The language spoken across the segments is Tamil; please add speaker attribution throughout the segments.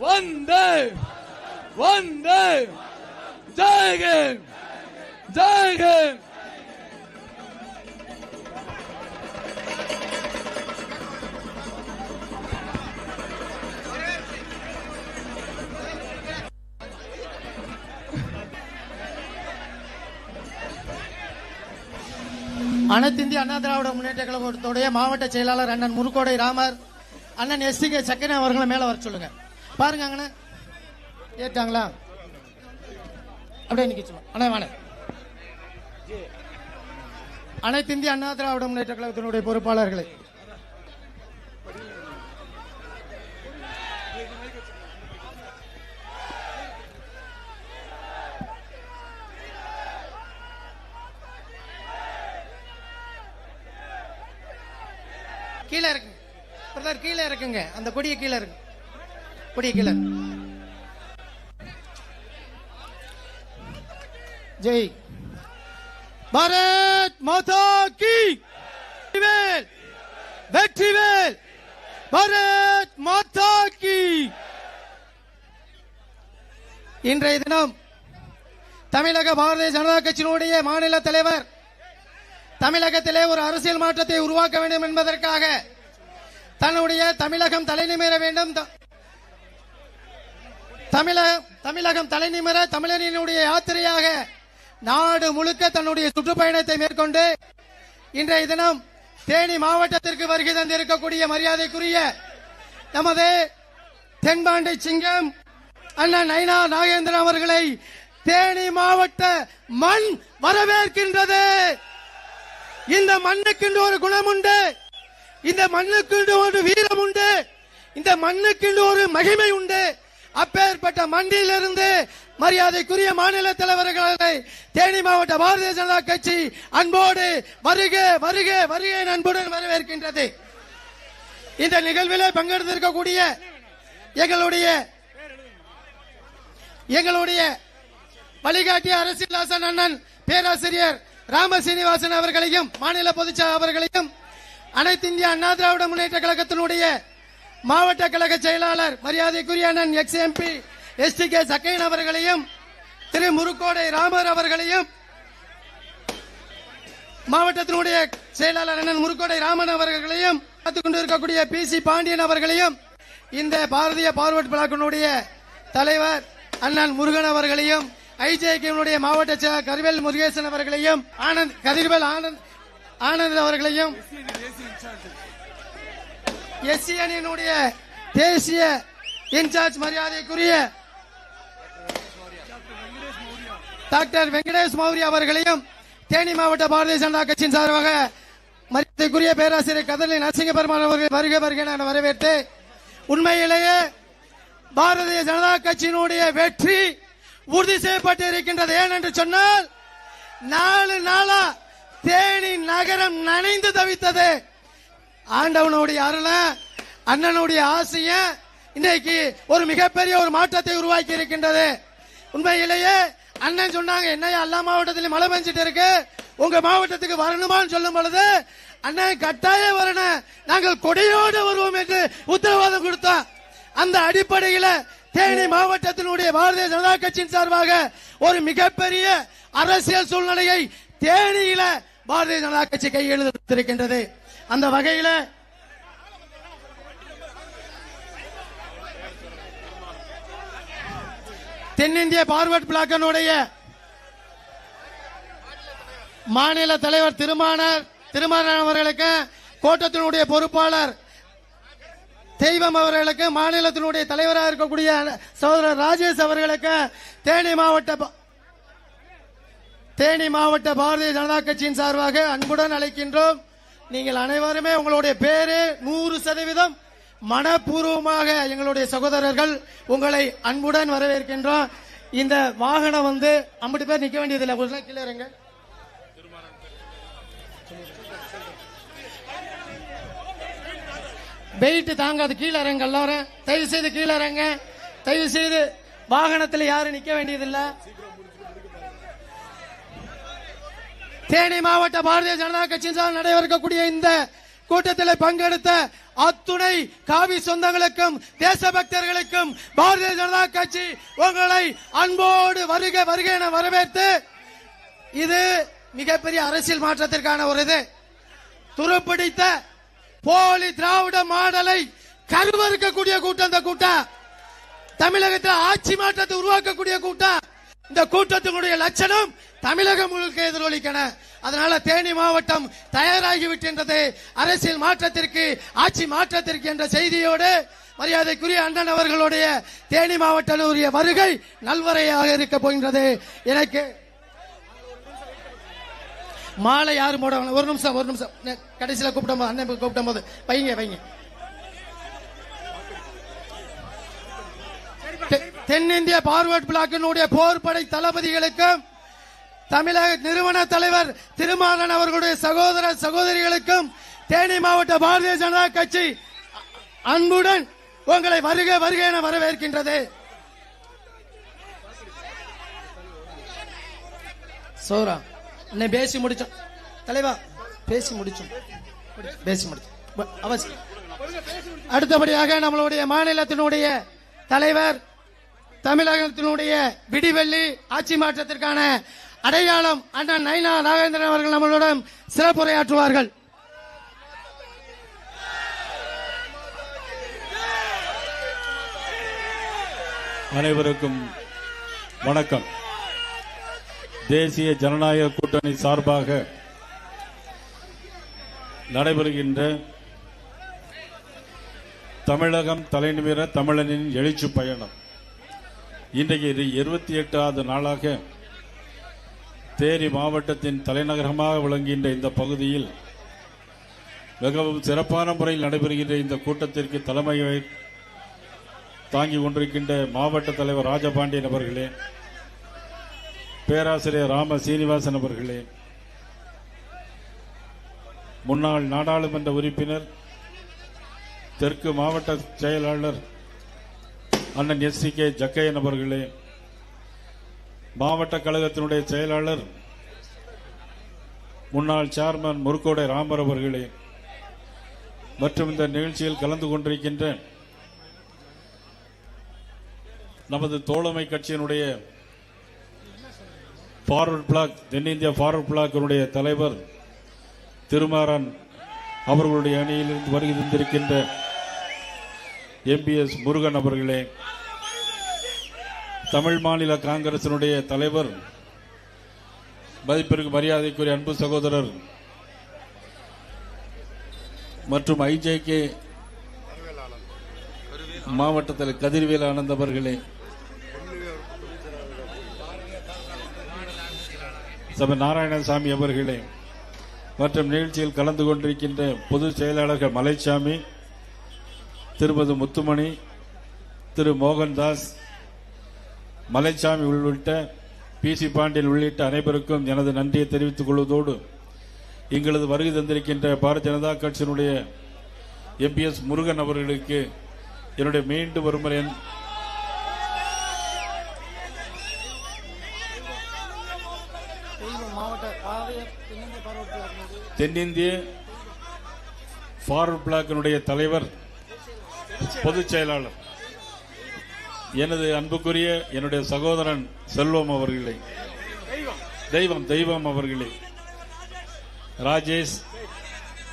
Speaker 1: வந்தே வந்தே. ஜெயகன் ஜெயகன்
Speaker 2: அனைத்திந்திய அண்ணா திராவிட முன்னேற்ற கழகத்துடைய மாவட்ட செயலாளர் அண்ணன் முருக்கோடை ராமர் அண்ணன் எஸ் கே சக்கரை அவர்களை மேல வர சொல்லுங்க. பாருங்க அண்ணா ஏற்றாங்களா அப்படியே நிக்க சொல்லுங்க அண்ணா வாண அனைத்து இந்திய அண்ணா திராவிட முன்னேற்ற கழகத்தினுடைய பொறுப்பாளர்களை. கீழே இருக்குங்க பிரதர் கீழே இருக்குங்க. அந்த கொடியை கீழே இருக்கு. கொடியை கீழே ஜெய். பாரத் மாதா கி. வெற்றிவேல். வெற்றிவேல். பாரத் மாதா கி. இன்றைய தினம் தமிழக பாரதிய ஜனதா கட்சியினுடைய மாநில தலைவர் தமிழகத்திலே ஒரு அரசியல் மாற்றத்தை உருவாக்க வேண்டும் என்பதற்காக தன்னுடைய தமிழகம் தலைநிமிர வேண்டும். த- தமிழகம் தலை தலைநிமிர தமிழனினுடைய யாத்திரையாக நாடு முழுக்க தன்னுடைய சுற்றுப்பயணத்தை மேற்கொண்டு இன்றைய தினம் தேனி மாவட்டத்திற்கு வருகை தந்திருக்கக்கூடிய மரியாதைக்குரிய நமது தென்பாண்டை சிங்கம் அண்ணன் நைனா நாகேந்திரன் அவர்களை தேனி மாவட்ட மண் வரவேற்கின்றது. இந்த மண்ணுக்கென்று ஒரு குணம் உண்டு இந்த மண்ணுக்கு ஒரு வீரம் உண்டு. இந்த மண்ணுக்கென்று ஒரு மகிமை உண்டு. அப்பேற்பட்ட மண்டியிலிருந்து மரியாதைக்குரிய மாநில தலைவர்களை தேனி மாவட்ட பாரதிய ஜனதா கட்சி அன்போடு வருக வருக வருகை அன்புடன் வரவேற்கின்றது. இந்த நிகழ்வில் பங்கெடுத்திருக்கக்கூடிய எங்களுடைய எங்களுடைய வழிகாட்டிய அரசியல் ஆசன் அண்ணன் பேராசிரியர் ராம சீனிவாசன் அவர்களையும் மாநில பொதுச்சா அவர்களையும் அனைத்து இந்திய அண்ணா திராவிட முன்னேற்ற கழகத்தினுடைய மாவட்ட கழக செயலாளர் மரியாதைக்குரிய அண்ணன் ex MP S T K Sakkaiyan அவர்களையும் திரு. முருக்கோடை ராமர் அவர்களையும் மாவட்டத்தினுடைய செயலாளர் அண்ணன் முருக்கோடை ராமன் அவர்களையும் பார்த்துக் கொண்டிருக்கக்கூடிய பி. சி. பாண்டியன் அவர்களையும் இந்த பாரதிய பார்வர்ட் பிளாக்கினுடைய தலைவர் அண்ணன் முருகன் அவர்களையும் ஐஜேகேனுடைய மாவட்ட செயலாளர் கருவேல் முருகேசன் அவர்களையும் ஆனந்த் கதிர்வேல் ஆனந்த் ஆனந்த் அவர்களையும் எஸ்சி அணியினுடைய தேசிய இன்சார்ஜ் மரியாதைக்குரிய டாக்டர் வெங்கடேஷ் மௌரிய அவர்களையும் தேனி மாவட்ட பாரதிய ஜனதா கட்சியின் சார்பாக மரியாதைக்குரிய பேராசிரியர் கதலி நரசிங்க பெருமாள் அவர்கள் வருக வருகை நான் வரவேற்று உண்மையிலேயே பாரதிய ஜனதா கட்சியினுடைய வெற்றி உறுதி செய்யப்பட்டு இருக்கின்றது ஏனென்று சொன்னால் நாலு நாளா தேனி நகரம் நனைந்து தவித்தது. ஆண்டவனுடைய அருள அண்ணனுடைய ஆசைய இன்னைக்கு ஒரு மிகப்பெரிய ஒரு மாற்றத்தை உருவாக்கி இருக்கின்றது உண்மையிலேயே அண்ணன் சொன்னாங்க என்னையா எல்லா மாவட்டத்திலும் மழை பெஞ்சிட்டு இருக்கு. உங்க மாவட்டத்துக்கு வரணுமான்னு சொல்லும் பொழுது அண்ணன் கட்டாயம் வரணும் நாங்கள் கொடையோடு வருவோம் என்று உத்தரவாதம் கொடுத்தோம் அந்த அடிப்படையில தேனி மாவட்டத்தினுடைய பாரதிய ஜனதா கட்சியின் சார்பாக ஒரு மிகப்பெரிய அரசியல் சூழ்நிலையை தேனியில பாரதிய ஜனதா கட்சி கையெழுத்திருக்கின்றது அந்த வகையில தென்னிந்திய பார்வர்ட் பிளாக்கனுடைய மாநில தலைவர் திருமானர் திருமாறன் அவர்களுக்கு கோட்டத்தினுடைய பொறுப்பாளர் தெய்வம் அவர்களுக்கு மாநிலத்தினுடைய தலைவராக இருக்கக்கூடிய சகோதரர் ராஜேஷ் அவர்களுக்கு தேனி மாவட்ட தேனி மாவட்ட பாரதிய ஜனதா கட்சியின் சார்பாக அன்புடன் அழைக்கின்றோம். நீங்கள் அனைவருமே உங்களுடைய பேரு நூறு சதவீதம் மனப்பூர்வமாக எங்களுடைய சகோதரர்கள் உங்களை அன்புடன் வரவேற்கின்றோம். இந்த வாகனம் வந்து ஐம்பது பேர் நிக்க வேண்டியதில்லை. ஒரு நிமிஷம் கீழே இருங்க தாங்காது. கீழே இறங்க எல்லாரும். தயவு செய்து கீழே இறங்க. தயவு செய்து வாகனத்தில் யாரும் நிக்க வேண்டியதில்லை. தேனி மாவட்ட பாரதிய ஜனதா கட்சியின் சார்பில் நடைபெறக்கூடிய இந்த கூட்டத்தில் பங்கெடுத்த அத்துணை காவி சொந்தங்களுக்கும் தேசபக்தர்களுக்கும் பாரதிய ஜனதா கட்சி உங்களை அன்போடு வருக வருக என வரவேற்று இது மிகப்பெரிய அரசியல் மாற்றத்திற்கான ஒரு இது. துருப்பிடித்த போலி திராவிட மாடலை கருவறுக்கக்கூடிய கூட்டம் இந்த கூட்டம். தமிழகத்தில் ஆட்சி மாற்றத்தை உருவாக்கக்கூடிய கூட்டம். இந்த கூட்டத்தினுடைய லட்சணம் தமிழகம் முழுக்க எதிரொலிக்கன. அதனால தேனி மாவட்டம் தயாராகி அரசியல் மாற்றத்திற்கு ஆட்சி மாற்றத்திற்கு என்ற செய்தியோடு மரியாதைக்குரிய அண்ணன் அவர்களுடைய தேனி மாவட்ட வருகை நல்வரையாக இருக்க போகின்றது. எனக்கு மாலை யாரும் போட ஒரு நிமிஷம் ஒரு நிமிஷம். கடைசியில் கடைசியில கூப்பிடும் அண்ணன் கூப்பிடும் போது வைங்க வைங்க. தென்னிந்திய பார்வர்ட் பிளாக்கினுடைய போர்படை தளபதிகளுக்கும் தமிழக நிறுவன தலைவர் திருமாறன் அவர்களுடைய சகோதர சகோதரிகளுக்கும் தேனி மாவட்ட பாரதிய ஜனதா கட்சி அன்புடன் உங்களை வருக வருக என வரவேற்கின்றது. சோரா என்னை பேசி முடிச்சோம் தலைவா பேசி முடிச்சோம். பேசி முடிச்சோம். அவசியம் அடுத்தபடியாக நம்மளுடைய மாநிலத்தினுடைய தலைவர் தமிழகத்தினுடைய விடிவெள்ளி ஆட்சி மாற்றத்திற்கான அடையாளம் அண்ணன் நைனா நாகேந்திரன் அவர்கள் நம்மளுடன் சிறப்புரையாற்றுவார்கள்.
Speaker 3: அனைவருக்கும் வணக்கம். தேசிய ஜனநாயக கூட்டணி சார்பாக நடைபெறுகின்ற தமிழகம் தலைநிமிர தமிழனின் எழுச்சி பயணம். இன்றைக்கு இது இருபத்தி எட்டாவது நாளாக தேனி மாவட்டத்தின் தலைநகரமாக விளங்குகின்ற இந்த பகுதியில் மிகவும் சிறப்பான முறையில் நடைபெறுகின்ற இந்த கூட்டத்திற்கு தலைமை தாங்கி கொண்டிருக்கின்ற மாவட்ட தலைவர் ராஜபாண்டியன் அவர்களே பேராசிரியர் ராம சீனிவாசன் அவர்களே முன்னாள் நாடாளுமன்ற உறுப்பினர் தெற்கு மாவட்ட செயலாளர் அண்ணன் எஸ் சி கே ஜக்கையன் அவர்களே மாவட்ட கழகத்தினுடைய செயலாளர் முன்னாள் சேர்மன் முருக்கோடை ராமர் அவர்களே மற்றும் இந்த நிகழ்ச்சியில் கலந்து கொண்டிருக்கின்ற நமது தோழமை கட்சியினுடைய ஃபார்வர்ட் பிளாக் தென்னிந்திய ஃபார்வர்ட் பிளாக்கினுடைய தலைவர் திருமாறன் அவர்களுடைய அணியிலிருந்து வருகை எம்பிஎஸ் முருகன் அவர்களே தமிழ் மாநில காங்கிரசினுடைய தலைவர் மதிப்பிற்கு மரியாதைக்குரிய அன்பு சகோதரர் மற்றும் ஐஜேகே மாவட்டத்தில் கதிர்வேல் ஆனந்த் அவர்களே சபை நாராயணசாமி அவர்களே மற்றும் நிகழ்ச்சியில் கலந்து கொண்டிருக்கின்ற பொதுச் செயலாளர்கள் மலைச்சாமி திருமதி முத்துமணி திரு மோகன்தாஸ் மலைச்சாமி உள்ளிட்ட பி. சி. பாண்டியன் உள்ளிட்ட அனைவருக்கும் எனது நன்றியை தெரிவித்துக் கொள்வதோடு எங்களது வருகை தந்திருக்கின்ற பாரதிய ஜனதா கட்சியினுடைய எம்பிஎஸ் முருகன் அவர்களுக்கு என்னுடைய மீண்டும் ஒருமுறை என் தென்னிந்திய ஃபார்வர்ட் பிளாக்கினுடைய தலைவர் பொதுச் செயலாளர். எனது அன்புக்குரிய என்னுடைய சகோதரன் செல்வம் அவர்களே. தெய்வம் தெய்வம் அவர்களே. ராஜேஷ்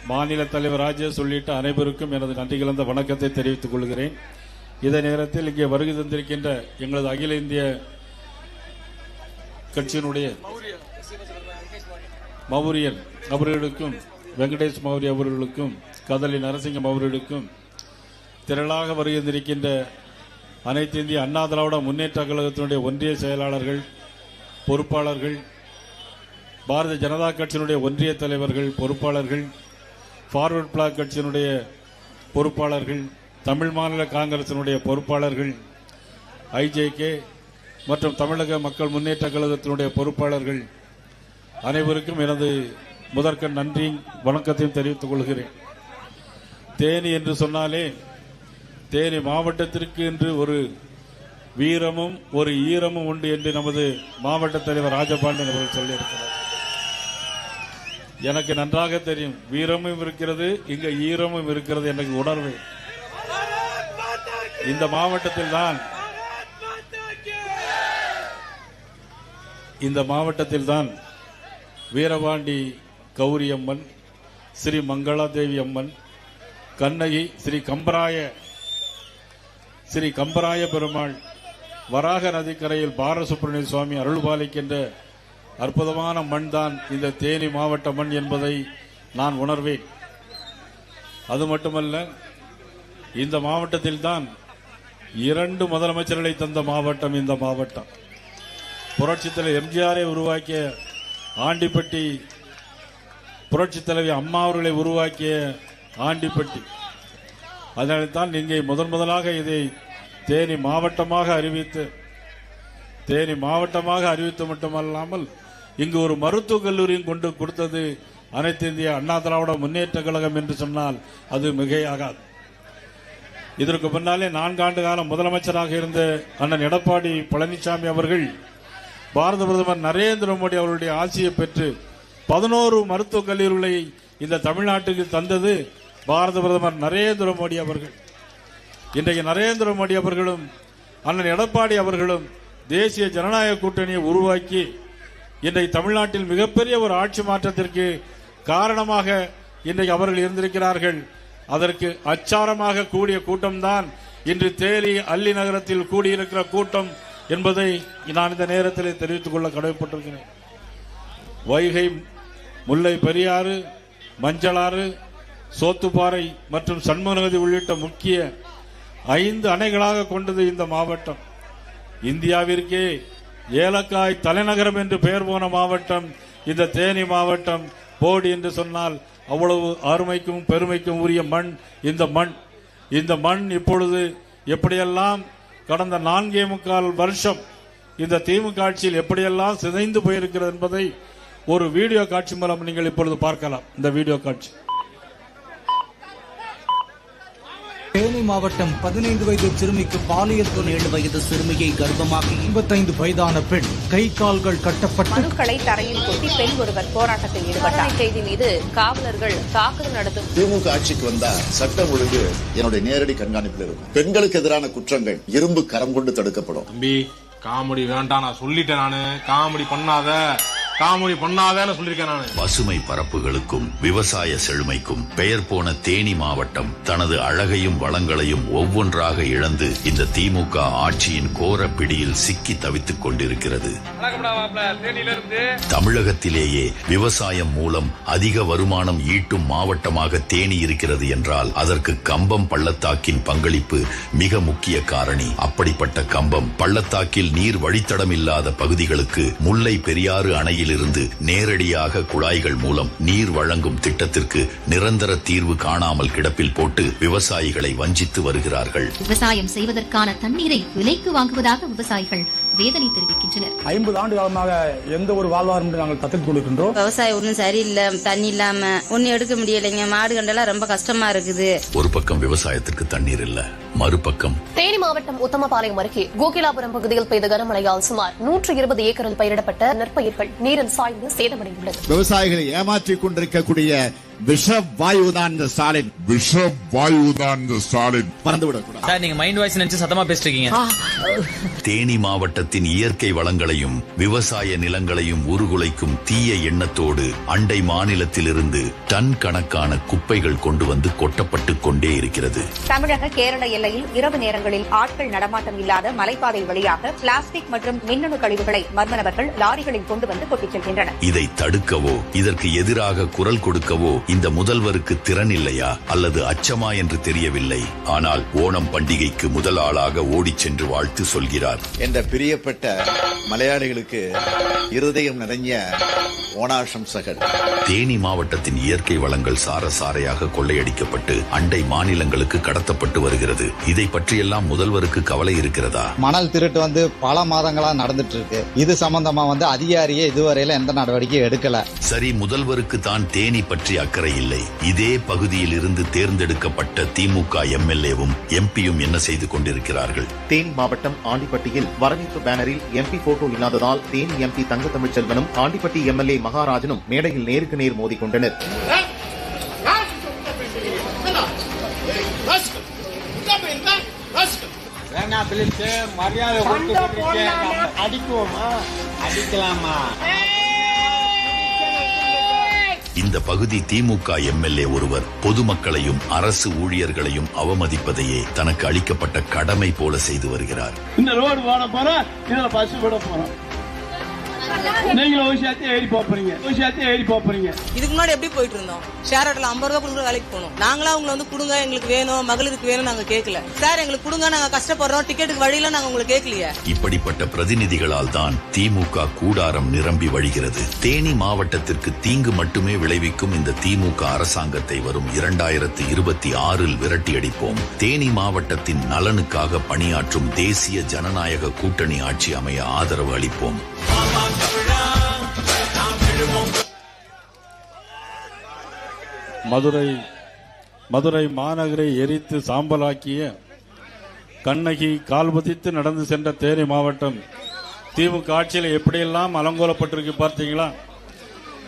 Speaker 3: மாநில தலைவர் ராஜேஷ் உள்ளிட்ட அனைவருக்கும் எனது நன்றி கலந்த வணக்கத்தை தெரிவித்துக் கொள்கிறேன். இதே நேரத்தில் இங்கே வருகை தந்திருக்கின்ற எங்களது அகில இந்திய கட்சியினுடைய மௌரியன் அவர்களுக்கும் வெங்கடேஷ் மௌரிய அவர்களுக்கும் கதலி நரசிங்கம் அவர்களுக்கும் திரளாக வருகின்றிருக்கின்ற அனைத்து இந்திய அண்ணா திராவிட முன்னேற்ற கழகத்தினுடைய ஒன்றிய செயலாளர்கள் பொறுப்பாளர்கள் பாரதிய ஜனதா கட்சியினுடைய ஒன்றிய தலைவர்கள் பொறுப்பாளர்கள் ஃபார்வர்ட் பிளாக் கட்சியினுடைய பொறுப்பாளர்கள் தமிழ் மாநில காங்கிரசினுடைய பொறுப்பாளர்கள் ஐஜேகே மற்றும் தமிழக மக்கள் முன்னேற்ற கழகத்தினுடைய பொறுப்பாளர்கள் அனைவருக்கும் எனது முதற்கண் நன்றியும் வணக்கத்தையும் தெரிவித்துக் கொள்கிறேன். தேனி என்று சொன்னாலே தேனி மாவட்டத்திற்கு என்று ஒரு வீரமும் ஒரு ஈரமும் உண்டு என்று நமது மாவட்ட தலைவர் ராஜபாண்டியன் அவர்கள் சொல்லியிருக்கிறார். எனக்கு நன்றாக தெரியும் வீரமும் இருக்கிறது இங்க ஈரமும் இருக்கிறது எனக்கு உணர்வு. இந்த மாவட்டத்தில் தான் இந்த மாவட்டத்தில் தான் வீரபாண்டி கௌரியம்மன் ஸ்ரீ மங்களாதேவி அம்மன் கண்ணகி ஸ்ரீ கம்பராய ஸ்ரீ கம்பராய பெருமாள் வராக நதிக்கரையில் பாரசுப்ரமணிய சுவாமி அருள் பாலிக்கின்ற அற்புதமான மண் தான் இந்த தேனி மாவட்ட மண் என்பதை நான் உணர்வேன். அது மட்டுமல்ல இந்த மாவட்டத்தில் தான் இரண்டு முதலமைச்சர்களை தந்த மாவட்டம் இந்த மாவட்டம். புரட்சித் எம்ஜிஆரை உருவாக்கிய ஆண்டிப்பட்டி புரட்சித் தலைவி அம்மா அவர்களை உருவாக்கிய ஆண்டிப்பட்டி. அதனால்தான் இங்கே முதன் முதலாக இதை தேனி மாவட்டமாக அறிவித்து தேனி மாவட்டமாக அறிவித்து மட்டுமல்லாமல் இங்கு ஒரு மருத்துவக் கல்லூரியும் கொண்டு கொடுத்தது அனைத்து இந்திய அண்ணா திராவிட முன்னேற்ற கழகம் என்று சொன்னால் அது மிகையாகாது. இதற்கு முன்னாலே நான்காண்டு காலம் முதலமைச்சராக இருந்த அண்ணன் எடப்பாடி பழனிசாமி அவர்கள் பாரத பிரதமர் நரேந்திர மோடி அவருடைய ஆட்சியை பெற்று பதினோரு மருத்துவக் கல்லூரிகளை இந்த தமிழ்நாட்டுக்கு தந்தது பாரத பிரதமர் நரேந்திர மோடி அவர்கள். இன்றைக்கு நரேந்திர மோடி அவர்களும் அண்ணன் எடப்பாடி அவர்களும் தேசிய ஜனநாயக கூட்டணியை உருவாக்கி இன்றைக்கு தமிழ்நாட்டில் மிகப்பெரிய ஒரு ஆட்சி மாற்றத்திற்கு காரணமாக இன்றைக்கு அவர்கள் இருந்திருக்கிறார்கள். அதற்கு அச்சாரமாக கூடிய கூட்டம்தான் இன்று தேனி அல்லி நகரத்தில் கூடியிருக்கிற கூட்டம் என்பதை நான் இந்த நேரத்தில் தெரிவித்துக் கொள்ள கடமைப்பட்டிருக்கிறேன். வைகை முல்லை பெரியாறு மஞ்சளாறு சோத்துப்பாறை மற்றும் சண்முகநதி உள்ளிட்ட முக்கிய ஐந்து அணைகளாக கொண்டது இந்த மாவட்டம். இந்தியாவிற்கே ஏலக்காய் தலைநகரம் என்று பெயர் போன மாவட்டம் இந்த தேனி மாவட்டம். போடி என்று சொன்னால் அவ்வளவு அருமைக்கும் பெருமைக்கும் உரிய மண் இந்த மண். இந்த மண் இப்பொழுது எப்படியெல்லாம் கடந்த நான்கே முக்கால் வருஷம் இந்த திமுக ஆட்சியில் எப்படியெல்லாம் சிதைந்து போயிருக்கிறது என்பதை ஒரு வீடியோ காட்சி மூலம் நீங்கள் இப்பொழுது பார்க்கலாம். இந்த வீடியோ காட்சி.
Speaker 4: தேனி மாவட்டம் பதினைந்து வயது சிறுமிக்கு பாலியல் தொழில்
Speaker 5: ஏழு வயது சிறுமியை கர்ப்பமாக்கி
Speaker 4: ஐம்பத்தைந்து வயதான பெண் கை கால்கள் கட்டப்பட்டு
Speaker 6: மனுக்களை தரையில் கொட்டி பெண் ஒருவர் போராட்டத்தில் ஈடுபட்டார். செய்தி மீது காவலர்கள் தாக்குதல் நடத்தும்.
Speaker 7: திமுக ஆட்சிக்கு வந்தா சட்டம் ஒழுங்கு என்னுடைய நேரடி கண்காணிப்பில் இருக்கும். பெண்களுக்கு எதிரான குற்றங்கள் இரும்பு கரம் கொண்டு தடுக்கப்படும்.
Speaker 8: தம்பி காமெடி வேண்டாம் நான் சொல்லிட்டேன் நானு. காமெடி பண்ணாத. காமெடி பண்ணாதேன்னு சொல்லியிருக்கேன் நானு.
Speaker 5: பசுமை பரப்புகளுக்கும் விவசாய செழுமைக்கும் பெயர் போன தேனி மாவட்டம் தனது அழகையும் வளங்களையும் ஒவ்வொன்றாக இழந்து இந்த திமுக ஆட்சியின் கோர பிடியில் சிக்கி தவித்துக் கொண்டிருக்கிறது. தமிழகத்திலேயே விவசாயம் மூலம் அதிக வருமானம் ஈட்டும் மாவட்டமாக தேனி இருக்கிறது என்றால் அதற்கு கம்பம் பள்ளத்தாக்கின் பங்களிப்பு மிக முக்கிய காரணி. அப்படிப்பட்ட கம்பம் பள்ளத்தாக்கில் நீர் வழித்தடம் இல்லாத பகுதிகளுக்கு முல்லை பெரியாறு அணையிலிருந்து நேரடியாக குழாய்கள் மூலம் நீர் வழங்கும் திட்டத்திற்கு நிரந்தர தீர்வு காணாமல் கிடப்பில் போட்டு விவசாயிகளை வஞ்சித்து வருகிறார்கள்.
Speaker 9: விவசாயம் செய்வதற்கான தண்ணீரை விலைக்கு வாங்குவதாக விவசாயிகள் வேதனை தெரிவிக்கின்றனர்.
Speaker 10: ஐம்பது ஆண்டு காலமாக எந்த ஒரு வாழ்வாதாரம் என்று நாங்கள் தத்தெடுத்துக் கொண்டிருக்கின்றோம்
Speaker 11: விவசாயம் ஒன்றும் சரியில்லை தண்ணி இல்லாம ஒன்னும் எடுக்க முடியலைங்க. மாடு கண்டெல்லாம் ரொம்ப கஷ்டமா இருக்குது.
Speaker 5: ஒரு பக்கம் விவசாயத்திற்கு தண்ணீர் இல்ல மறுபக்கம்.
Speaker 6: தேனி மாவட்டம் உத்தமபாளையம் அருகே கோகிலாபுரம் பகுதியில் பெய்த கனமழையால் சுமார் நூற்று இருபது ஏக்கரில் பயிரிடப்பட்ட நெற்பயிர்கள் நீரில் சாய்ந்து சேதமடைந்துள்ளது.
Speaker 7: விவசாயிகளை ஏமாற்றிக் கொண்டிருக்கக்கூடிய விஷ வாயுதான் இந்த ஸ்டாலின்.
Speaker 12: விஷ வாயுதான் இந்த ஸ்டாலின்.
Speaker 7: பறந்துவிடக்கூடாது
Speaker 4: சார் நீங்க மைண்ட் வாய்ஸ் நினைச்சு சத்தமா பேசிட்டு இருக்கீங்க
Speaker 5: தேனி மாவட்டத்தின் இயற்கை வளங்களையும் விவசாய நிலங்களையும் உருகுலைக்கும் தீய எண்ணத்தோடு அண்டை மாநிலத்திலிருந்து டன் கணக்கான குப்பைகள் கொண்டு வந்து கொட்டப்பட்டு கொண்டே இருக்கிறது.
Speaker 6: தமிழக கேரள எல்லையில் இரவு நேரங்களில் ஆட்கள் நடமாட்டம் இல்லாத மலைப்பாதை வழியாக பிளாஸ்டிக் மற்றும் மின்னணு கழிவுகளை மர்ம நபர்கள் லாரிகளில் கொண்டு வந்து கொட்டிச் செல்கின்றனர்.
Speaker 5: இதை தடுக்கவோ இதற்கு எதிராக குரல் கொடுக்கவோ இந்த முதல்வருக்கு திறன் இல்லையா அல்லது அச்சமா என்று தெரியவில்லை. ஆனால் ஓணம் பண்டிகைக்கு முதல் ஆளாக ஓடிச் சென்று வாழ்த்து சொல்கிறார்.
Speaker 7: என்ற பிரியப்பட்ட மலையாளிகளுக்கு இருதயம் நிறைஞ்ச ஓணாசம்சகர்
Speaker 5: தேனி மாவட்டத்தின் இயற்கை வளங்கள் சாரசாரையாக கொள்ளையடிக்கப்பட்டு அண்டை மாநிலங்களுக்கு கடத்தப்பட்டு வருகிறது. இதை பற்றியெல்லாம் முதல்வருக்கு கவலை இருக்கிறதா?
Speaker 10: மணல் திருட்டு வந்து பல மாதங்களா நடந்துட்டு இருக்கு இது சம்பந்தமா வந்து அதிகாரியே இதுவரையில எந்த நடவடிக்கையும் எடுக்கல.
Speaker 5: சரி முதல்வருக்கு தான் தேனி பற்றி அக்கறை இல்லை இதே பகுதியில் இருந்து தேர்ந்தெடுக்கப்பட்ட திமுக எம்எல்ஏவும் எம்பியும் என்ன செய்து கொண்டிருக்கிறார்கள்?
Speaker 13: தேனி மாவட்டம் ஆண்டிப்பட்டியில் வரவேற்பு பேனரில் எம்பி போட்டோ இல்லாததால் தேனி எம்பி தங்க தமிழ்ச்செல்வனும் ஆண்டிப்பட்டி எம்எல்ஏ மகாராஜனும் மேடையில் நேருக்கு நேர் மோதிக்கொண்டனர்.
Speaker 14: வேணா பிள்ளைக்கு மரியாதை கொடுத்து அடிக்குவோமா? அடிக்கலாமா?
Speaker 5: இந்த பகுதி திமுக எம்எல்ஏ ஒருவர் பொதுமக்களையும் அரசு ஊழியர்களையும் அவமதிப்பதையே தனக்கு அளிக்கப்பட்ட கடமை போல செய்து வருகிறார்.
Speaker 1: இந்த ரோடு போட போறோம் இதுல பஸ் விட போறோம் நீங்களும் ஒரு சேர்த்து ஏறி போறீங்க ஒரு சேர்த்து ஏறி போறீங்க
Speaker 15: இதுக்கு முன்னாடி எப்படி போயிட்டு இருந்தோம்? ஷேர் ஆட்டோல ஐம்பது கொடுக்குற வேலைக்கு போனோம். நாங்களா உங்களை வந்து கொடுங்க எங்களுக்கு வேணும் மகளிருக்கு வேணும் நாங்க கேட்கல. சார் எங்களுக்கு கொடுங்க நாங்க கஷ்டப்படுறோம். டிக்கெட்டுக்கு வழியில நாங்க உங்களுக்கு கேட்கலையே.
Speaker 5: இப்படிப்பட்ட பிரதிநிதிகளால் தான் திமுக கூடாரம் நிரம்பி வழிகிறது. தேனி மாவட்டத்திற்கு தீங்கு மட்டுமே விளைவிக்கும் இந்த திமுக அரசாங்கத்தை வரும் இரண்டாயிரத்து இருபத்தி ஆறில் விரட்டியடிப்போம். தேனி மாவட்டத்தின் நலனுக்காக பணியாற்றும் தேசிய ஜனநாயக கூட்டணி ஆட்சி அமைய ஆதரவு அளிப்போம்.
Speaker 3: மதுரை மதுரை மாநகரை எரித்து சாம்பலாக்கிய கண்ணகி கால்பதித்து நடந்து சென்ற தேனி மாவட்டம். திமுக ஆட்சியில் எப்படியெல்லாம் அலங்கோலப்பட்டிருக்கு பார்த்தீங்களா?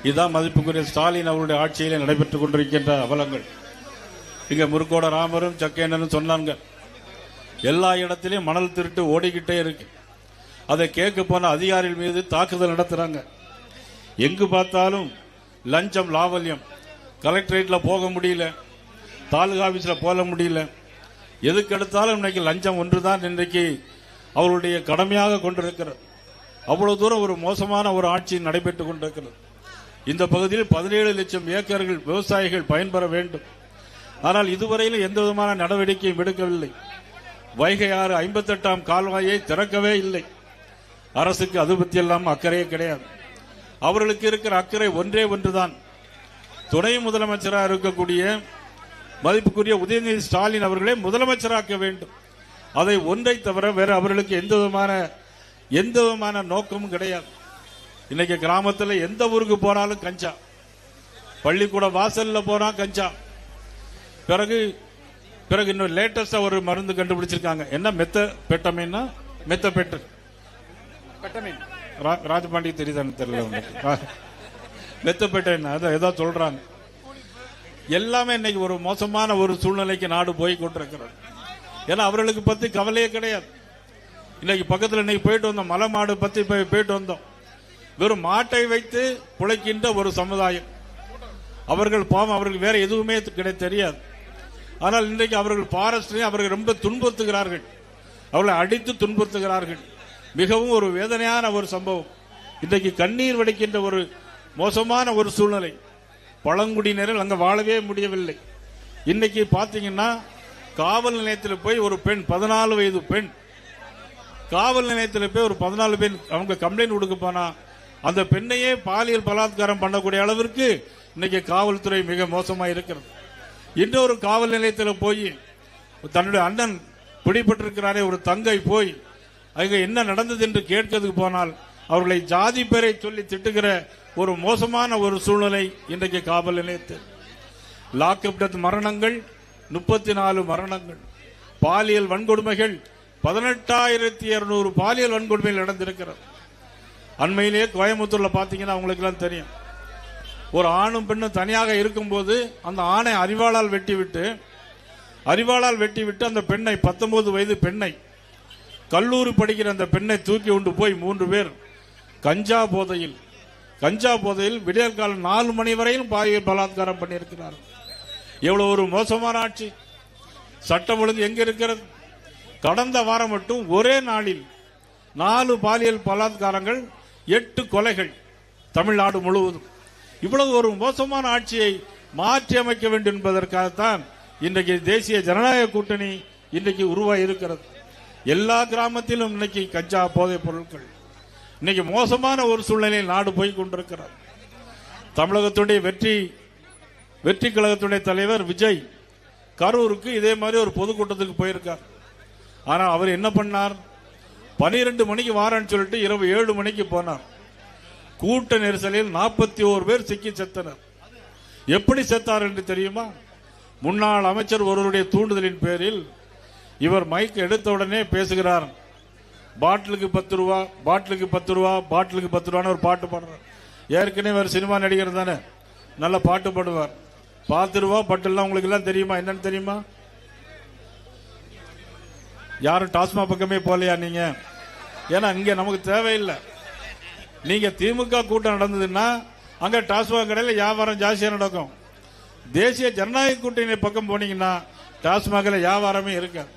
Speaker 3: இதுதான் மதிப்புக்குரிய ஸ்டாலின் அவருடைய ஆட்சியிலே நடைபெற்றுக் கொண்டிருக்கின்ற அவலங்கள். இங்கே முருகோட ராமரும் சக்கேனரும் சொன்னாங்க எல்லா இடத்திலையும் மணல் திருட்டு ஓடிக்கிட்டே இருக்கு. அதை கேட்க போன அதிகாரிகள் மீது தாக்குதல் நடத்துறாங்க. எங்கு பார்த்தாலும் லஞ்சம் லாவல்யம். கலெக்டரேட்டில் போக முடியல தாலுகா ஆஃபீஸில் போக முடியல. எதுக்கு எடுத்தாலும் லஞ்சம் லஞ்சம் ஒன்றுதான் இன்றைக்கு அவருடைய கடமையாக கொண்டிருக்கிறது. அவ்வளோ தூரம் ஒரு மோசமான ஒரு ஆட்சி நடைபெற்றுக் கொண்டிருக்கிறது. இந்த பகுதியில் பதினேழு லட்சம் ஏக்கர்கள் விவசாயிகள் பயன்பெற வேண்டும். ஆனால் இதுவரையிலும் எந்த விதமான நடவடிக்கையும் எடுக்கவில்லை. வைகை ஆறு ஐம்பத்தெட்டாம் கால்வாயை திறக்கவே இல்லை. அரசுக்கு அது பற்றி எல்லாம் அக்கறையே கிடையாது. அவர்களுக்கு இருக்கிற அக்கறை ஒன்றே ஒன்றுதான். துணை முதலமைச்சராக இருக்கக்கூடிய மதிப்புக்குரிய உதயநிதி ஸ்டாலின் அவர்களே முதலமைச்சராக்க வேண்டும். அதை ஒன்றை தவிர வேற அவர்களுக்கு எந்த விதமான எந்த விதமான நோக்கமும் கிடையாது. இன்னைக்கு கிராமத்தில் எந்த ஊருக்கு போனாலும் கஞ்சா. பள்ளிக்கூட வாசல்ல போனா கஞ்சா. பிறகு பிறகு இன்னும் லேட்டஸ்டா ஒரு மருந்து கண்டுபிடிச்சிருக்காங்க. என்ன மெத்த பெட்டமின்னா மெத்த பெட்டர். ரா- ராஜபாண்டி தெரியுதான்னு தெரியல உங்களுக்கு. ரா- மெத்தப்பேட்டை அதான் ஏதோ சொல்றாங்க. எல்லாமே இன்னைக்கு ஒரு மோசமான ஒரு சூழ்நிலைக்கு நாடு போய் கொண்டிருக்கிறது. ஏன்னா அவர்களுக்கு பத்தி கவலையே கிடையாது. இன்னைக்கு பக்கத்தில் இன்னைக்கு போயிட்டு வந்தோம். மலை மாடு பத்தி போய் போயிட்டு வந்தோம். வெறும் மாட்டை வைத்து பிழைக்கின்ற ஒரு சமுதாயம். அவர்கள் பாவம் அவர்கள் வேற எதுவுமே கிடை தெரியாது. ஆனால் இன்றைக்கு அவர்கள் பாரஸ்டையும் அவர்கள் ரொம்ப துன்புறுத்துகிறார்கள். அவர்களை அடித்து துன்புறுத்துகிறார்கள். மிகவும் ஒரு வேதனையான ஒரு சம்பவம். இன்றைக்கு கண்ணீர் வடிக்கின்ற ஒரு மோசமான ஒரு சூழ்நிலை. பழங்குடியினரில் அங்க வாழவே முடியவில்லை. இன்னைக்கு பாத்தீங்கன்னா காவல் நிலையத்தில் போய் ஒரு பெண் பதினாலு வயது பெண் காவல் நிலையத்தில் போய் ஒரு பதினாலு பெண் அவங்க கம்ப்ளைண்ட் கொடுக்க போனா அந்த பெண்ணையே பாலியல் பலாத்காரம் பண்ணக்கூடிய அளவிற்கு இன்னைக்கு காவல்துறை மிக மோசமா இருக்கிறது. இன்னொரு காவல் நிலையத்தில் போய் தன்னுடைய அண்ணன் பிடிபட்டிருக்கிறாரே ஒரு தங்கை போய் அங்க என்ன நடந்தது என்று கேட்கிறதுக்கு போனால் அவர்களை ஜாதி பெயரை சொல்லி திட்டுகிற ஒரு மோசமான ஒரு சூழ்நிலை இன்றைக்கு காவல் நிலையத்தில். லாக்அப் டெத் மரணங்கள் முப்பத்தி நாலு மரணங்கள். பாலியல் வன்கொடுமைகள் பதினெட்டாயிரத்தி இருநூறு பாலியல் வன்கொடுமைகள் நடந்திருக்கிறது. அண்மையிலேயே கோயம்புத்தூர்ல பாத்தீங்கன்னா அவங்களுக்கெல்லாம் தெரியும். ஒரு ஆணும் பெண்ணும் தனியாக இருக்கும்போது அந்த ஆணை அறிவாளால் வெட்டிவிட்டு அறிவாளால் வெட்டிவிட்டு அந்த பெண்ணை பத்தொன்பது வயது பெண்ணை கல்லூரி படிக்கிற அந்த பெண்ணை தூக்கி கொண்டு போய் மூன்று பேர் கஞ்சா போதையில் கஞ்சா போதையில் விடியல் காலம் நாலு மணி வரையும் பாலியல் பலாத்காரம் பண்ணியிருக்கிறார். எவ்வளவு ஒரு மோசமான ஆட்சி. சட்டம் ஒழுங்கு எங்க இருக்கிறது? கடந்த வாரம் மட்டும் ஒரே நாளில் நாலு பாலியல் பலாத்காரங்கள் எட்டு கொலைகள் தமிழ்நாடு முழுவதும். இவ்வளவு ஒரு மோசமான ஆட்சியை மாற்றி அமைக்க வேண்டும் என்பதற்காகத்தான் இன்றைக்கு தேசிய ஜனநாயக கூட்டணி இன்றைக்கு உருவாகி இருக்கிறது எல்லா கிராமத்திலும் இன்னைக்கு கஞ்சா போதைப் பொருட்கள். இன்னைக்கு மோசமான ஒரு சூழ்நிலையில் நாடு போய் கொண்டிருக்கிறது. தமிழகத்துடைய வெற்றி வெற்றி கழகத்துடைய தலைவர் விஜய் கரூருக்கு இதே மாதிரி ஒரு பொதுக்கூட்டத்துக்கு போயிருக்கார். ஆனால் அவர் என்ன பண்ணார்? பனிரெண்டு மணிக்கு வாரன்னு சொல்லிட்டு இரவு ஏழு மணிக்கு போனார். கூட்ட நெரிசலில் நாற்பத்தி ஓரு பேர் சிக்கி செத்தனர். எப்படி செத்தார் என்று தெரியுமா? முன்னாள் அமைச்சர் ஒருவருடைய தூண்டுதலின் பேரில் இவர் மைக் எடுத்த உடனே பேசுகிறார். பாட்டிலுக்கு பத்து ரூபா பாட்டிலுக்கு பத்து ரூபா பாட்டிலுக்கு பத்து ரூபான்னு ஒரு பாட்டு பாடுறார். ஏற்கனவே ஒரு சினிமா நடிகர் தானே. நல்ல பாட்டு பாடுவார். பத்து ரூபா பட்டுலாம் உங்களுக்கு எல்லாம் தெரியுமா? என்னன்னு தெரியுமா? யாரும் டாஸ்மாக் பக்கமே போகலையா நீங்க? ஏன்னா இங்க நமக்கு தேவையில்லை. நீங்க திமுக கூட்டம் நடந்ததுன்னா அங்க டாஸ்மாக் கடையில் வியாபாரம் ஜாஸ்தியா நடக்கும். தேசிய ஜனநாயக கூட்டணி பக்கம் போனீங்கன்னா டாஸ்மாகில் வியாபாரமே இருக்காது.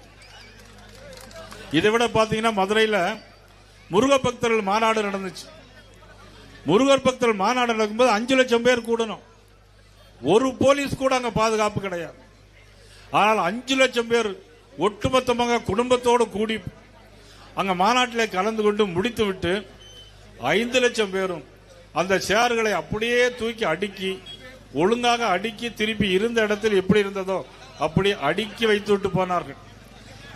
Speaker 3: இதை விட பார்த்தீங்கன்னா மதுரையில் முருக பக்தர்கள் மாநாடு நடந்துச்சு. முருகர் பக்தர்கள் மாநாடு நடக்கும்போது அஞ்சு லட்சம் பேர் கூடணும். ஒரு போலீஸ் கூட அங்கே பாதுகாப்பு கிடையாது. ஆனால் அஞ்சு லட்சம் பேர் ஒட்டுமொத்தமாக குடும்பத்தோடு கூடி அங்கே மாநாட்டில் கலந்து கொண்டு முடித்து விட்டு ஐந்து லட்சம் பேரும் அந்த சேர்களை அப்படியே தூக்கி அடுக்கி ஒழுங்காக அடுக்கி திருப்பி இருந்த இடத்தில் எப்படி இருந்ததோ அப்படி அடுக்கி வைத்து விட்டு போனார்கள்.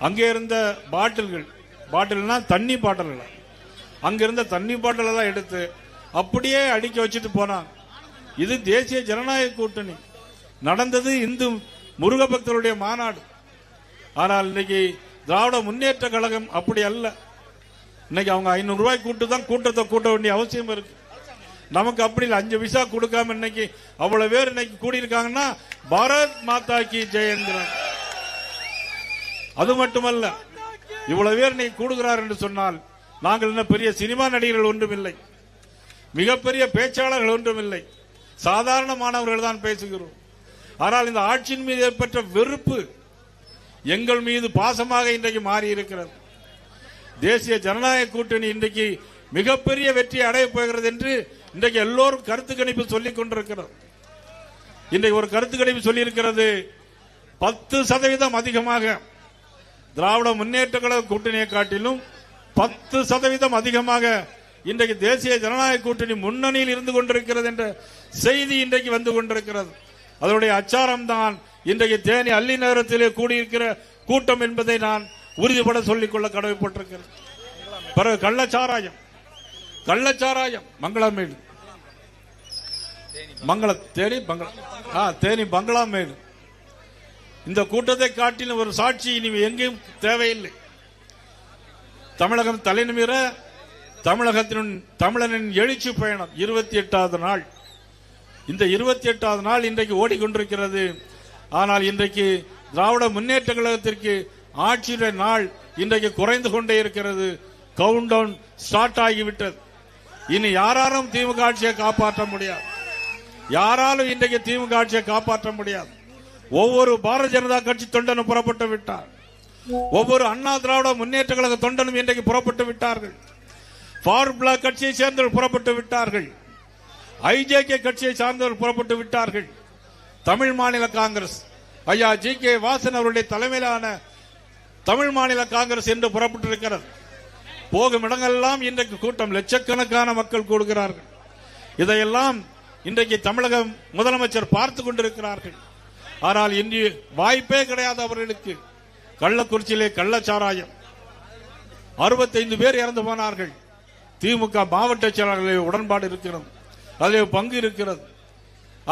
Speaker 3: அங்கே இருந்த பாட்டில்கள் பாட்டில்னா தண்ணி பாட்டில்கள். அங்கே இருந்த தண்ணி பாட்டிலை தான் எடுத்து அப்படியே அடுக்கி வச்சுட்டு போனாங்க. இது தேசிய ஜனநாயக கூட்டணி. நடந்தது இந்து முருக பக்தருடைய மாநாடு. ஆனால் இன்னைக்கு திராவிட முன்னேற்ற கழகம் அப்படி அல்ல. இன்னைக்கு அவங்க ஐநூறு ரூபாய் கூட்டு தான் கூட்டத்தை கூட்ட வேண்டிய அவசியம் இருக்கு. நமக்கு அப்படி இல்லை. அஞ்சு விசா கொடுக்காம இன்னைக்கு அவ்வளவு பேர் இன்னைக்கு கூடியிருக்காங்கன்னா பாரத் மாதா கி ஜெயந்திரன் அது மட்டுமல்ல இவ்வளவு பேர் நீ கூடுகிறார் என்று சொன்னால் நாங்கள் என்ன பெரிய சினிமா நடிகர்கள் ஒன்றும் இல்லை மிகப்பெரிய பேச்சாளர்கள் ஒன்றும் இல்லை சாதாரணமானவர்கள் தான் பேசுகிறோம். ஆனால் இந்த ஆட்சியின் மீது ஏற்பட்ட வெறுப்பு எங்கள் மீது பாசமாக இன்றைக்கு மாறி இருக்கிறது தேசிய ஜனநாயக கூட்டணி இன்றைக்கு மிகப்பெரிய வெற்றி அடையப் போகிறது என்று இன்றைக்கு எல்லோரும் கருத்து கணிப்பு சொல்லிக் கொண்டிருக்கிறது இன்றைக்கு ஒரு கருத்து கணிப்பு சொல்லியிருக்கிறது பத்து சதவீதம் அதிகமாக. திராவிட முன்னேற்ற கழக கூட்டணியை காட்டிலும் பத்து சதவீதம் அதிகமாக இன்றைக்கு தேசிய ஜனநாயக கூட்டணி முன்னணியில் இருந்து கொண்டிருக்கிறது என்ற செய்தி இன்றைக்கு வந்து கொண்டிருக்கிறது. அதனுடைய அச்சாரம் தான் இன்றைக்கு தேனி அள்ளி நேரத்திலே கூடியிருக்கிற கூட்டம் என்பதை நான் உறுதிபட சொல்லிக்கொள்ள கடமைப்பட்டிருக்கிறேன். பிறகு கள்ளச்சாராயம். கள்ளச்சாராயம் மங்களமேடு. மங்கள தேனி பங்கள ஆ தேனி பங்களாமேடு. இந்த கூட்டத்தை காட்டிலும் ஒரு சாட்சி இனி எங்கேயும் தேவையில்லை. தமிழகம் தலைநிமிர தமிழகத்தின் தமிழனின் எழுச்சி பயணம் இருபத்தி எட்டாவது நாள். இந்த இருபத்தி எட்டாவது நாள் இன்றைக்கு ஓடிக்கொண்டிருக்கிறது. ஆனால் இன்றைக்கு திராவிட முன்னேற்ற கழகத்திற்கு ஆட்சியுடைய நாள் இன்றைக்கு குறைந்து கொண்டே இருக்கிறது. கவுண்ட் டவுன் ஸ்டார்ட் ஆகிவிட்டது. இனி யாராலும் திமுக ஆட்சியை காப்பாற்ற முடியாது. யாராலும் இன்றைக்கு திமுக ஆட்சியை காப்பாற்ற முடியாது. ஒவ்வொரு பாரதிய ஜனதா கட்சி தொண்டனும் புறப்பட்டு விட்டார். ஒவ்வொரு அண்ணா திராவிட முன்னேற்ற கழக தொண்டனும் இன்றைக்கு புறப்பட்டு விட்டார்கள். பார் பிளாக் கட்சியை சேர்ந்தவர்கள் புறப்பட்டு விட்டார்கள். ஐஜேகே கட்சியை சார்ந்தவர்கள் புறப்பட்டு விட்டார்கள். தமிழ் மாநில காங்கிரஸ். ஐயா ஜி. கே. வாசன் அவருடைய தலைமையிலான தமிழ் மாநில காங்கிரஸ் என்று புறப்பட்டிருக்கிறது. போகும் இடங்கள்லாம் இன்றைக்கு கூட்டம் லட்சக்கணக்கான மக்கள் கூடுகிறார்கள். இதையெல்லாம் இன்றைக்கு தமிழக முதலமைச்சர் பார்த்து கொண்டிருக்கிறார்கள். ஆனால் இன்று வாய்ப்பே கிடையாது அவர்களுக்கு. கள்ளக்குறிச்சியிலே கள்ளச்சாராயம். அறுபத்தைந்து பேர் இறந்து போனார்கள். திமுக மாவட்ட செயலாளர்களில் உடன்பாடு இருக்கிறது. அதில் பங்கு இருக்கிறது.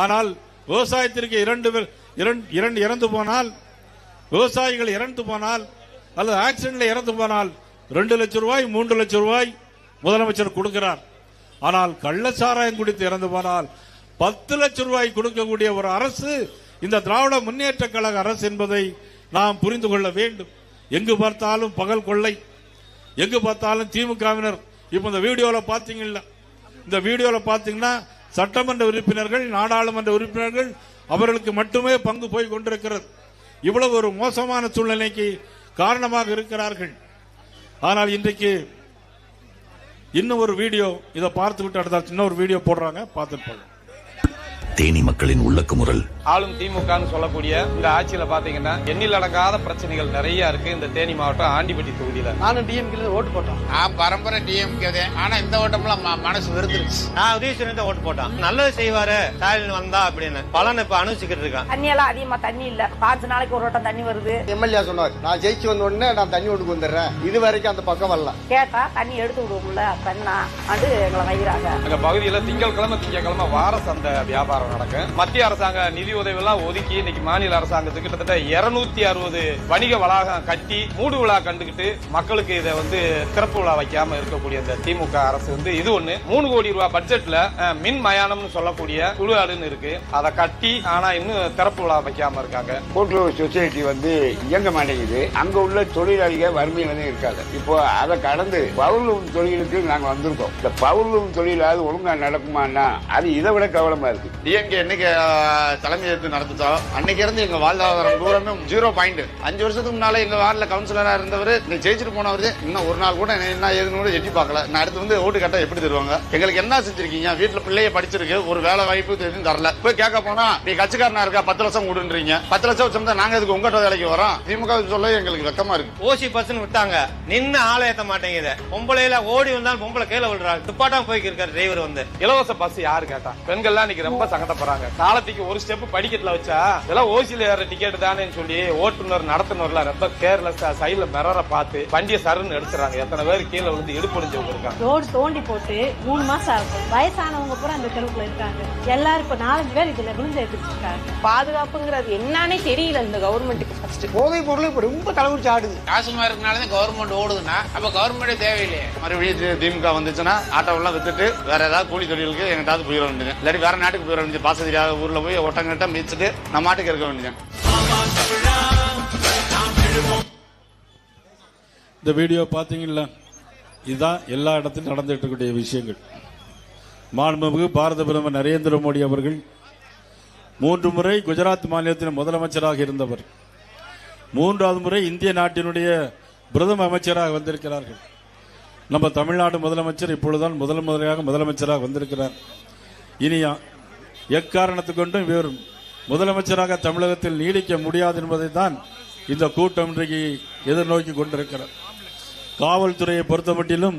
Speaker 3: ஆனால் விவசாயத்திற்கு இரண்டு பேர் இரண்டு இரண்டு இறந்து போனால் விவசாயிகள் இறந்து போனால் அல்லது ஆக்சிடென்ட்ல இறந்து போனால் ரெண்டு லட்சம் ரூபாய் மூன்று லட்சம் ரூபாய் முதலமைச்சர் கொடுக்கிறார். ஆனால் கள்ளச்சாராயம் குடித்து இறந்து போனால் பத்து லட்சம் ரூபாய் கொடுக்கக்கூடிய ஒரு அரசு இந்த திராவிட முன்னேற்ற கழக அரசு என்பதை நாம் புரிந்து கொள்ள வேண்டும். எங்கு பார்த்தாலும் பகல் கொள்ளை. எங்கு பார்த்தாலும் திமுகவினர். இப்ப இந்த வீடியோல பாத்தீங்கல்ல இந்த வீடியோல பாத்தீங்கன்னா சட்டமன்ற உறுப்பினர்கள் நாடாளுமன்ற உறுப்பினர்கள் அவர்களுக்கு மட்டுமே பங்கு போய் கொண்டிருக்கிறது. இவ்வளவு ஒரு மோசமான சூழ்நிலைக்கு காரணமாக இருக்கிறார்கள். ஆனால் இன்றைக்கு இன்னும் ஒரு வீடியோ இதை பார்த்து விட்டு அடுத்த இன்னொரு வீடியோ போடுறாங்க பார்த்துட்டு போகலாம்
Speaker 5: தேனி மக்களின் உள்ளக்கு முரல்.
Speaker 16: ஆளும் திமுகன்னு சொல்லக்கூடிய இந்த ஆட்சியில பாத்தீங்கன்னா எண்ணில் அடங்காத பிரச்சனைகள் நிறைய இருக்கு இந்த தேனி மாவட்டம் ஆண்டிப்பட்டி தொகுதியில. நானும் டிஎம்கே ஓட்டு போட்டோம்.
Speaker 14: நான் பரம்பரை டிஎம்கே ஆனா இந்த ஓட்டம்லாம் ம- மனசு வெறுத்துருச்சு.
Speaker 17: நான் உதயசூரன் தான் ஓட்டு போட்டான் நல்லது செய்வாரு ஸ்டாலின் வந்தா அப்படின்னு. பலன் இப்ப அனுபவிச்சுக்கிட்டு இருக்கான்.
Speaker 18: தண்ணி எல்லாம் அதிகமா தண்ணி இல்ல. பாஞ்சு நாளைக்கு ஒரு வட்டம் தண்ணி வருது.
Speaker 19: எம்எல்ஏ சொன்னார் நான் ஜெயிச்சு வந்த உடனே நான் தண்ணி கொண்டு வந்துடுறேன். இது வரைக்கும் அந்த பக்கம் வரல.
Speaker 18: கேட்டா தண்ணி எடுத்து விடுவோம்ல தண்ணா அது எங்களை வைக்கிறாங்க
Speaker 16: எங்க பகுதியில திங்கட்கிழமை திங்கட்கிழமை வார சந்தை வியாபாரம் போராட்டம் நடக்கும். மத்திய அரசாங்க நிதி உதவி எல்லாம் ஒதுக்கி இன்னைக்கு மாநில அரசாங்கத்துக்கு கிட்டத்தட்ட இருநூத்தி அறுபது வணிக வளாகம் கட்டி மூடு விழா கண்டுகிட்டு மக்களுக்கு இதை வந்து திறப்பு விழா வைக்காம இருக்கக்கூடிய இந்த திமுக அரசு வந்து இது ஒண்ணு. மூணு கோடி ரூபாய் பட்ஜெட்ல மின் மயானம்னு சொல்லக்கூடிய குழுஆடுன்னு இருக்கு. அதை கட்டி ஆனா இன்னும் திறப்பு விழா வைக்காம இருக்காங்க.
Speaker 20: கூட்டுறவு சொசைட்டி வந்து இயங்க மாட்டேங்குது. அங்க உள்ள தொழிலாளிகள் வறுமையில தான் இருக்காங்க. இப்போ அதை கடந்து பவுர்லூம் தொழிலுக்கு நாங்க வந்திருக்கோம். இந்த பவுர்லூம் தொழிலாவது ஒழுங்கா நடக்குமான்னா அது இதை விட கவலமா இருக்கு.
Speaker 7: டிஎம்கே என்னைக்கு தலைமை ஏற்று நடத்துச்சோ அன்னைக்கு இருந்து எங்க வாழ்வாதாரம் தூரமே ஜீரோ பாயிண்ட் அஞ்சு வருஷத்துக்கு முன்னால எங்க வார்டில் கவுன்சிலரா இருந்தவர் இந்த ஜெயிச்சுட்டு போனவர் இன்னும் ஒரு நாள் கூட என்ன- ஏதுன்னு கூட எட்டி பார்க்கல. நான் அடுத்து வந்து ஓட்டு கட்ட எப்படி தருவாங்க? எங்களுக்கு என்ன செஞ்சிருக்கீங்க? வீட்டுல பிள்ளைய படிச்சிருக்கு ஒரு வேலை வாய்ப்பு எதுவும் தரல. போய் கேட்க போனா நீ கட்சிக்காரனா இருக்கா பத்து லட்சம் கொடுன்றீங்க. பத்து லட்சம் வச்சோம்னா நாங்க இதுக்கு உங்ககிட்ட வேலைக்கு வரோம்? திமுக சொல்ல எங்களுக்கு வெக்கமா இருக்கு.
Speaker 17: ஓசி பஸ்ன்னு விட்டாங்க. நின்னு ஆளை ஏத்த மாட்டேங்குது. பொம்பளையில ஓடி வந்தாலும் பொம்பளை கீழே விழுறாங்க. துப்பாட்டம் போய்க்கு இருக்காரு டிரைவர் வந்து.
Speaker 16: இலவச பஸ் யாரு கேட்டா? பெண்கள்லாம் இன்னைக்கு ரொம்ப சங்கடப்படுறாங்க காலத்துக்கு ஒரு ஸ்டெப் படிக்கட்டுல வச்சா இதெல்லாம் ஓசியில ஏற டிக்கெட் தானே சொல்லி ஓட்டுநர் நடத்துனர்லாம் ரொம்ப கேர்லெஸ் சைடுல மிரர பார்த்து வண்டியை சருன்னு எடுத்துறாங்க. எத்தனை பேர் கீழே விழுந்து இடுப்பொடிஞ்சவங்க இருக்காங்க
Speaker 21: ரோடு தோண்டி போட்டு மூணு மாசம் ஆகும். வயசானவங்க பூரா அந்த தெருவுக்குள்ள இருக்காங்க. எல்லாரும் இப்ப நாலஞ்சு பேர் இதுல விழுந்து எடுத்துட்டு இருக்காங்க
Speaker 18: பாதுகாப்புங்கிறது என்னன்னே தெரியல இந்த கவர்மெண்ட்டுக்கு ஃபர்ஸ்ட்
Speaker 20: போதை பொருள் இப்ப ரொம்ப தலைவரிச்சு ஆடுது.
Speaker 14: காசுமா இருக்கனால தான் கவர்மெண்ட் ஓடுதுன்னா அப்ப கவர்மெண்டே தேவையில்லையே.
Speaker 7: மறுபடியும் திமுக வந்துச்சுன்னா ஆட்டோவெல்லாம் வித்துட்டு வேற ஏதாவது கூலி தொழிலுக்கு எங்கிட்டாவது போயிட வேண்டியது. இல்லாட்டி வேற நாட்டுக்கு போயிட வேண்டியது. பாசதிரியாக ஊர்ல போய் ஒட்டங்கிட்ட மீச்சுட்டு நம்ம மாட்டுக்கு இருக்க வேண்டியதான்
Speaker 3: இந்த வீடியோ பார்த்தீங்களா இதுதான் எல்லா இடத்திலும் நடந்துட்டு இருக்கக்கூடிய விஷயங்கள். மாண்புமிகு பாரத பிரதமர் நரேந்திர மோடி அவர்கள் மூன்று முறை குஜராத் மாநிலத்தின் முதலமைச்சராக இருந்தவர். மூன்றாவது முறை இந்திய நாட்டினுடைய பிரதம அமைச்சராக வந்திருக்கிறார்கள். நம்ம தமிழ்நாடு முதலமைச்சர் இப்பொழுதுதான் முதல் முதலாக முதலமைச்சராக வந்திருக்கிறார். இனி எக்காரணத்து கொண்டும் இவர் முதலமைச்சராக தமிழகத்தில் நீடிக்க முடியாது என்பதை தான் இந்த கூட்டம் இன்றைக்கு எதிர்நோக்கி கொண்டிருக்கிறார் காவல்துறையை பொறுத்தமட்டிலும்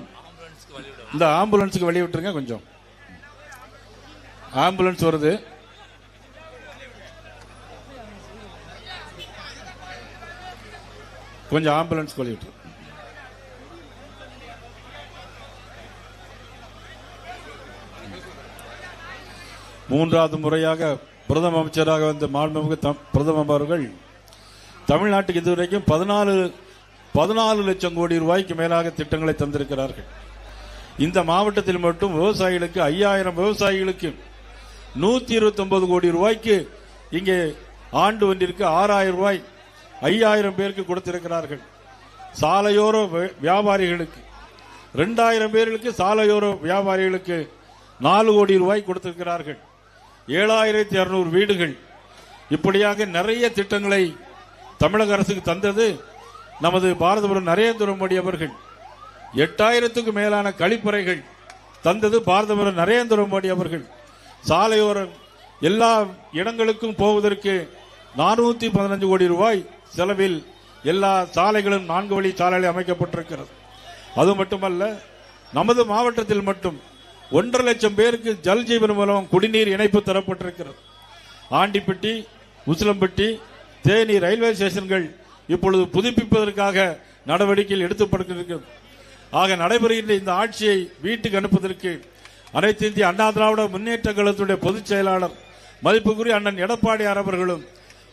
Speaker 3: இந்த ஆம்புலன்ஸுக்கு வெளியிட்டுருங்க கொஞ்சம். ஆம்புலன்ஸ் வருது. கொஞ்சம் ஆம்புலன்ஸ் வெளியிட்டு மூன்றாவது முறையாக பிரதம அமைச்சராக வந்த மாண்புமிகு தம்- பிரதமர் அவர்கள் தமிழ்நாட்டுக்கு இதுவரைக்கும் பதினாலு பதினாலு லட்சம் கோடி ரூபாய்க்கு மேலாக திட்டங்களை தந்திருக்கிறார்கள். இந்த மாவட்டத்தில் மட்டும் விவசாயிகளுக்கு ஐயாயிரம் விவசாயிகளுக்கு நூத்தி இருபத்தி ஒன்பது கோடி ரூபாய்க்கு இங்கே ஆண்டு ஒன்றிற்கு ஆறாயிரம் ரூபாய் ஐயாயிரம் பேருக்கு கொடுத்திருக்கிறார்கள். சாலையோர வியாபாரிகளுக்கு ரெண்டாயிரம் பேர்களுக்கு சாலையோர வியாபாரிகளுக்கு நாலு கோடி ரூபாய் கொடுத்திருக்கிறார்கள். ஏழாயிரத்தி இருநூறு வீடுகள் இப்படியாக நிறைய திட்டங்களை தமிழக அரசுக்கு தந்தது நமது பாரதபுரம் நரேந்திர மோடி அவர்கள். எட்டாயிரத்துக்கும் மேலான கழிப்பறைகள் தந்தது பாரதபுரம் நரேந்திர மோடி அவர்கள். சாலையோரம் எல்லா இடங்களுக்கும் போவதற்கு நானூத்தி பதினஞ்சு கோடி ரூபாய் செலவில் எல்லா சாலைகளும் நான்கு வழி சாலைகள் அமைக்கப்பட்டிருக்கிறது. அது மட்டுமல்ல நமது மாவட்டத்தில் மட்டும் ஒன்றரை லட்சம் பேருக்கு ஜல் ஜீவன் மூலம் குடிநீர் இணைப்பு தரப்பட்டிருக்கிறது. ஆண்டிப்பட்டி உசிலம்பட்டி தேனி ரயில்வே ஸ்டேஷன்கள் இப்பொழுது புதுப்பிப்பதற்காக நடவடிக்கைகள் எடுத்துப்படுத்திருக்கிறது ஆக நடைபெறுகின்ற இந்த ஆட்சியை வீட்டுக்கு அனுப்புவதற்கு அனைத்து இந்திய அண்ணா திராவிட முன்னேற்ற கழகத்துடைய பொதுச் செயலாளர் மதிப்புக்குரிய அண்ணன் எடப்பாடியார் அவர்களும்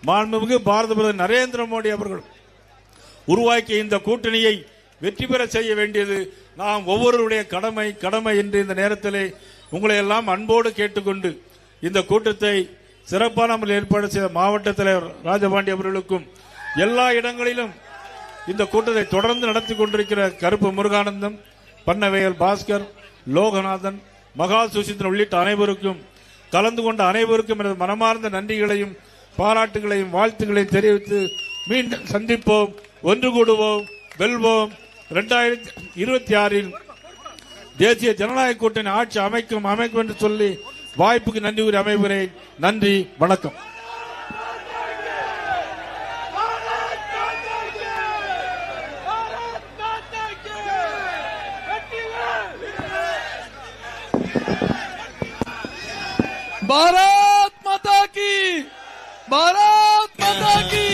Speaker 3: மாண்புமிகு பாரத பிரதமர் நரேந்திர மோடி அவர்களும் உருவாக்கிய இந்த கூட்டணியை வெற்றி பெற செய்ய வேண்டியது நாம் ஒவ்வொருவருடைய கடமை கடமை என்று இந்த நேரத்திலே உங்களை எல்லாம் அன்போடு கேட்டுக்கொண்டு இந்த கூட்டத்தை சிறப்பான முறையில் ஏற்பாடு செய்த மாவட்ட தலைவர் ராஜபாண்டி அவர்களுக்கும் எல்லா இடங்களிலும் இந்த கூட்டத்தை தொடர்ந்து நடத்தி கொண்டிருக்கிற கருப்பு முருகானந்தம் பண்ணவையல் பாஸ்கர் லோகநாதன் மகா சுசீந்திரன் உள்ளிட்ட அனைவருக்கும் கலந்து கொண்ட அனைவருக்கும் எனது மனமார்ந்த நன்றிகளையும் பாராட்டுகளையும் வாழ்த்துக்களையும் தெரிவித்து மீண்டும் சந்திப்போம் ஒன்று கூடுவோம் வெல்வோம். இரண்டாயிரத்தி இருபத்தி ஆறில் தேசிய ஜனநாயக கூட்டணி ஆட்சி அமைக்கும் அமைக்கும் என்று சொல்லி வாய்ப்புக்கு நன்றி கூறி அமைகிறேன் நன்றி வணக்கம்.
Speaker 1: பாரத் மாதா கி பாரத் மாதா கி.